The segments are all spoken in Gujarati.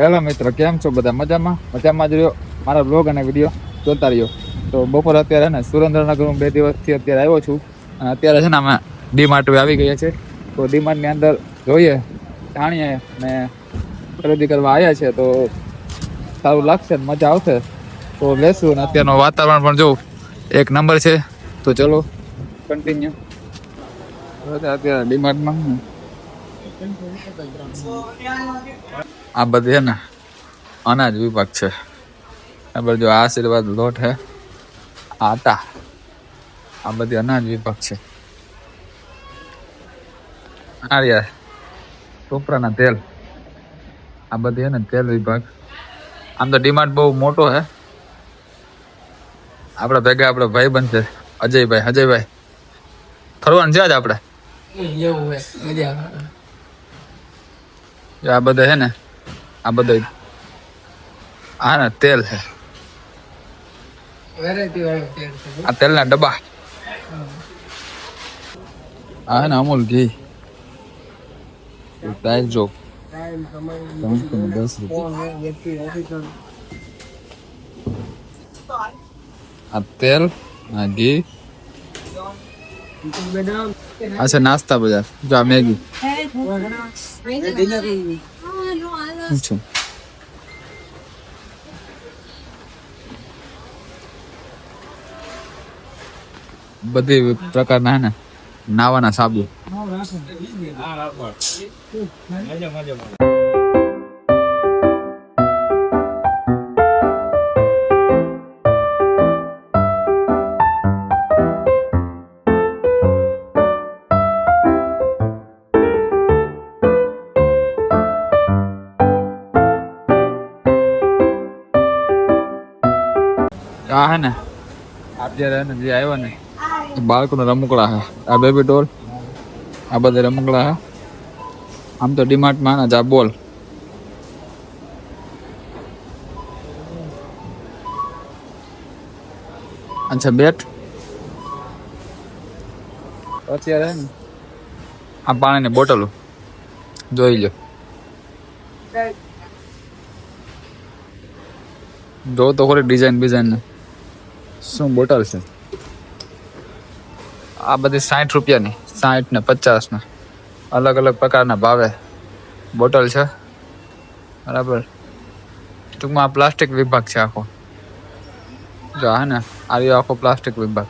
હેલો મિત્રો, કેમ છો બધા? મજામાં? મજામાં જ રહ્યો. મારા બ્લોગ અને વીડિયો જોતા રહ્યો. તો બપોર અત્યારે ને સુરેન્દ્રનગર હું બે દિવસથી અત્યારે આવ્યો છું. અને અત્યારે છે ને અમે ડીમાર્ટ આવી ગયા છે. તો ડીમાર્ટની અંદર જોઈએ, જાણીએ ને ખરીદી કરવા આવ્યા છે તો સારું લાગશે ને મજા આવશે. તો લેશું અને અત્યારનું વાતાવરણ પણ જોઉં એક નંબર છે. તો ચલો કન્ટિન્યુ અત્યારે ડીમાર્ટમાં આ બધી ને અનાજ વિભાગ છે. આ જો આશીર્વાદ લોટ હે આટા આ બધી અનાજ વિભાગ છે. આર્યા ટોપરાના તેલ આ બધી ને તેલ વિભાગ. આમ તો ડિમાન્ડ બહુ મોટો હે. આપણા ભેગા આપણા ભાઈ બનશે અજયભાઈ અજયભાઈ. ફરવાનું છે જ આપણે? આ બધા હે ને આ બધા આ ને તેલ છે વેરાયટી તેલ છે આ તેલના ડબ્બા આ ને અમૂલ ઘી દાલ જો ટાઈમ સમય ત્રણસો ને દસ રૂપિયા કોણ હોય વ્યક્તિ ઓફિસર આ તેલ આ ઘી બદામ નાસ્તા બજાર જો આ મેગી શું બધી પ્રકારના હે ને નાવાના સાબુ. હે ને? અત્યારે ને જે આવ્યો ને. એ બાળકોના રમકડા હે. આ બેબી ડોલ આ બધા રમકડા હે. આમ તો ડીમાર્ટમાં ને જા બોલ. અચ્છા બેટ. અત્યારે ને. આ પાણીની બોટલો. જોઈ લો જો તો ખોરી ડિઝાઇન બિઝાઇન ને શું બોટલ છે? આ બધી સાઠ રૂપિયાની સાઠ ને પચાસ ને. અલગ અલગ પ્રકારના ભાવે બોટલ છે. બરાબર. ટૂંકમાં આ પ્લાસ્ટિક વિભાગ છે આખો. જો હા ને આવ્યો આખો પ્લાસ્ટિક વિભાગ.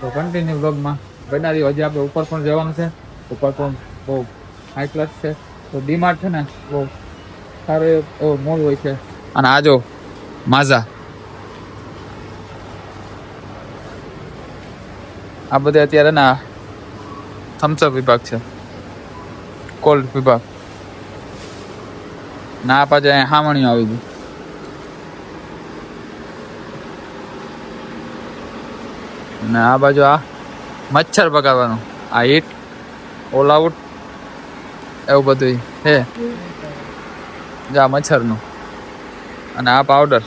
તો કન્ટિન્યુ બ્લોગમાં બનાવી હજી આપણે ઉપર પણ જવાનું છે. ઉપર પણ બહુ હાઈ ક્લાસ છે. તો ડીમાર્ટ છે ને બહુ સારો એવો મોલ હોય છે. અને આ જો માઝા. આ બધે અત્યારે ના, થમ્સઅપ વિભાગ છે. કોલ્ડ વિભાગ. ના પાછા અહીંયા હામણીઓ આવી ગઈ અને આ બાજુ આ મચ્છર પકાવવાનું આ હીટ ઓલ આઉટ એવું બધું છે. જા, મચ્છરનું. અને આ પાવડર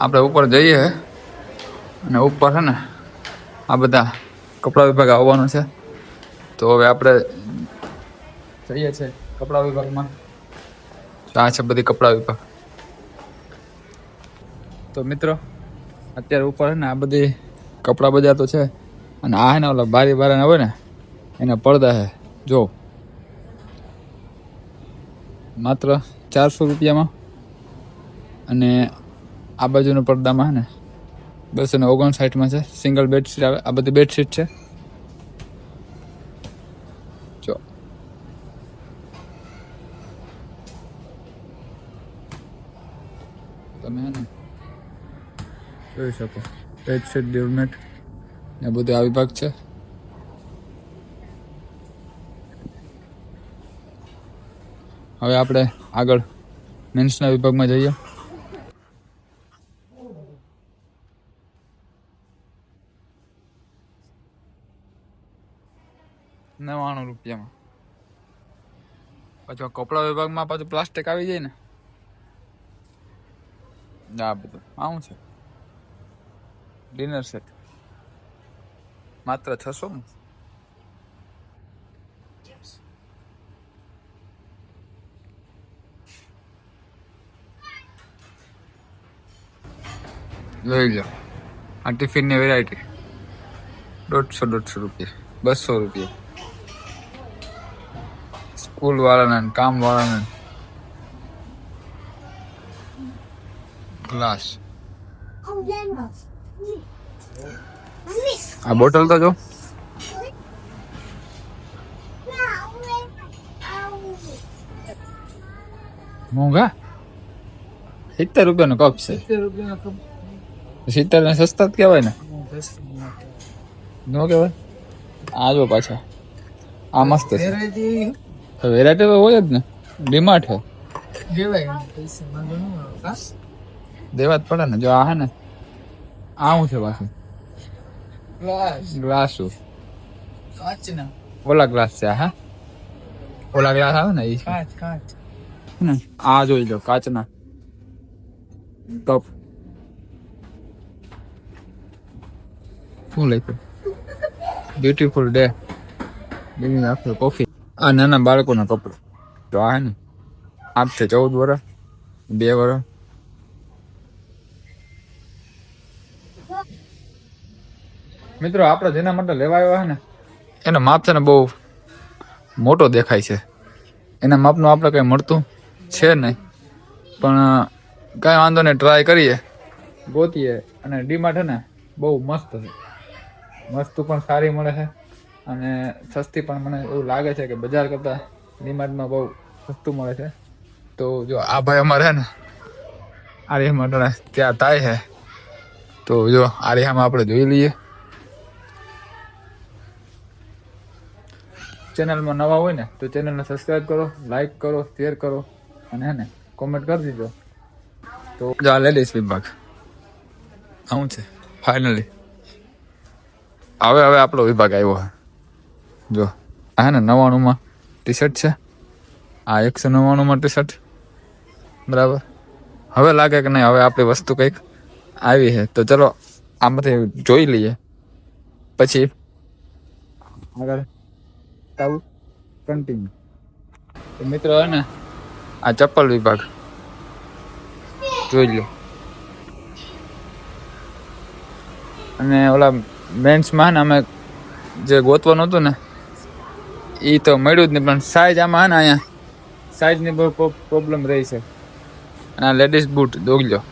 આપણે ઉપર જઈએ અને ઉપર છે ને આ બધા કપડા વિભાગ આવવાનું છે. તો હવે આપણે જઈએ છે કપડા વિભાગમાં. તો આ છે બધી કપડા વિભાગ. તો મિત્રો, અત્યારે ઉપર છે ને આ બધી કપડા બજાર તો છે. અને આ હે ને ઓલા બારી બારા હોય ને, એના પડદા છે. જો. માત્ર ચારસો રૂપિયામાં અને આ બાજુના પડદામાં છે ને, બસો ને ઓગણસાઠમાં છે સિંગલ બેડશીટ આવે, આ બધી બેડશીટ છે. જો. તમે હે જોઈ શકો બેડશીટ ડેવલમેન્ટ ને બધું આ વિભાગ છે. હવે આપણે આગળ મેન્સના વિભાગમાં જઈએ. નવ્વાણું રૂપિયામાં કપડા વિભાગમાં પાછું પ્લાસ્ટિક આવી જાય ને. આ બધું. આવું છે? ડિનર સેટ માત્ર છસો લઈ લો આ ટિફિનની વેરાયટી દોઢસો દોઢસો રૂપિયા. બસો રૂપિયા. સ્કૂલ વાળાને ને કામ વાળાને ગ્લાસ આ બોટલ તો જો. મોંઘા? સિત્તેર રૂપિયાનો કપ છે. સિત્તેર રૂપિયાના કપ સિત્તેર ને સસ્તા જ કહેવાય ને. નો કહેવાય. આ જો પાછા. આ મસ્ત છે. વેરાયટી વેરાયટી તો હોય જ ને. ડિમાર્ટ છે. લેવાય પૈસા માંગો ન આવે કાસ દેવા જ પડે ને જો આ હે ને આ શું છે પાછું. ગ્લાસ ગ્લાસ કાચના. ઓલા ગ્લાસ છે આ હા? ઓલા ગ્લાસ આવે ને એ કાચ કાચ. ને આ જોઈ લો કાચના. કપ શું લખ્યું? Beautiful day leaving after coffee આ નાના બાળકોના કપડું. તો આ હે ને આપ છે ચૌદ વર્ષ બે વર્ષ મિત્રો, આપણે જેના માટે લેવા છે ને, એનો માપ છે ને બહુ મોટો દેખાય છે. એના માપનું આપણે કંઈ મળતું છે નહીં. પણ કાંઈ વાંધો નહીં ટ્રાય કરીએ. ગોતીએ અને ડીમાર્ટ ને, બહુ મસ્ત છે. વસ્તુ પણ સારી મળે છે. અને સસ્તી પણ મને એવું લાગે છે કે બજાર કરતાં ડીમાર્ટમાં બહુ સસ્તું મળે છે. તો જો આ ભાઈ અમારે ને આર્ય માટે ત્યાં થાય છે. તો જો આર્યામાં આપણે જોઈ લઈએ. ચેનલમાં નવા હોય ને તો ચેનલને સબસ્ક્રાઈબ કરો લાઈક કરો શેર કરો અને હે ને કોમેન્ટ કરી દીધો તો જો આ લેડીઝ વિભાગ આવું છે ફાઇનલી હવે હવે આપણો વિભાગ આવ્યો છે. જો, આ ને નવ્વાણુંમાં ટી શર્ટ છે. આ એકસો નવ્વાણુંમાં ટી શર્ટ બરાબર? હવે લાગે કે નહીં, હવે આપણી વસ્તુ કંઈક આવી છે. તો ચલો, આમાંથી જોઈ લઈએ. પછી આગળ કન્ટિન્યુ મિત્રો હે ને, આ ચપ્પલ વિભાગ. જોઈ લો. અને ઓલા મેન્સમાં ને, અમે જે ગોતવાનું હતું ને એ તો મળ્યું જ નહીં, પણ સાઈઝ આમાં હે ને અહીંયા સાઈઝની બહુ પ્રોબ્લેમ રહી છે. અને આ લેડીઝ બૂટ દોગલ્યો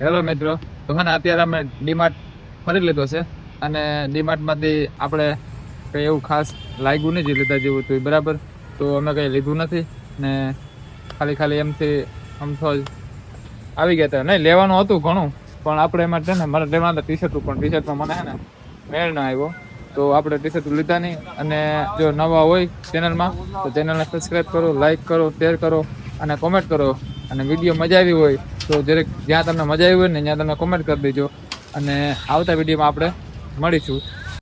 હેલો મિત્રો, તો મને અત્યારે અમે ડીમાર્ટ ફરી લીધો છે અને ડીમાર્ટમાંથી આપણે કંઈ એવું ખાસ લાગ્યું નહીં લીધા જેવું હતું બરાબર. તો અમે કંઈ લીધું નથી ને ખાલી ખાલી એમથી આમ જ આવી ગયા હતા. નહીં, લેવાનું હતું ઘણું, પણ આપણે એમાં છે ને, મારે લેવાના ટી શર્ટું પણ ટી શર્ટમાં મને ને મેળ ન આવ્યો. તો આપણે ટી શર્ટ લીધા નહીં અને જો નવા હોય ચેનલમાં, તો ચેનલને સબસ્ક્રાઈબ કરો લાઈક કરો શેર કરો અને કોમેન્ટ કરો. અને વીડિયો મજા આવી હોય તો દરેક જ્યાં તમને મજા આવી હોય ને ત્યાં તમે કોમેન્ટ કરી દેજો. અને આવતા વિડીયોમાં આપણે મળીશું.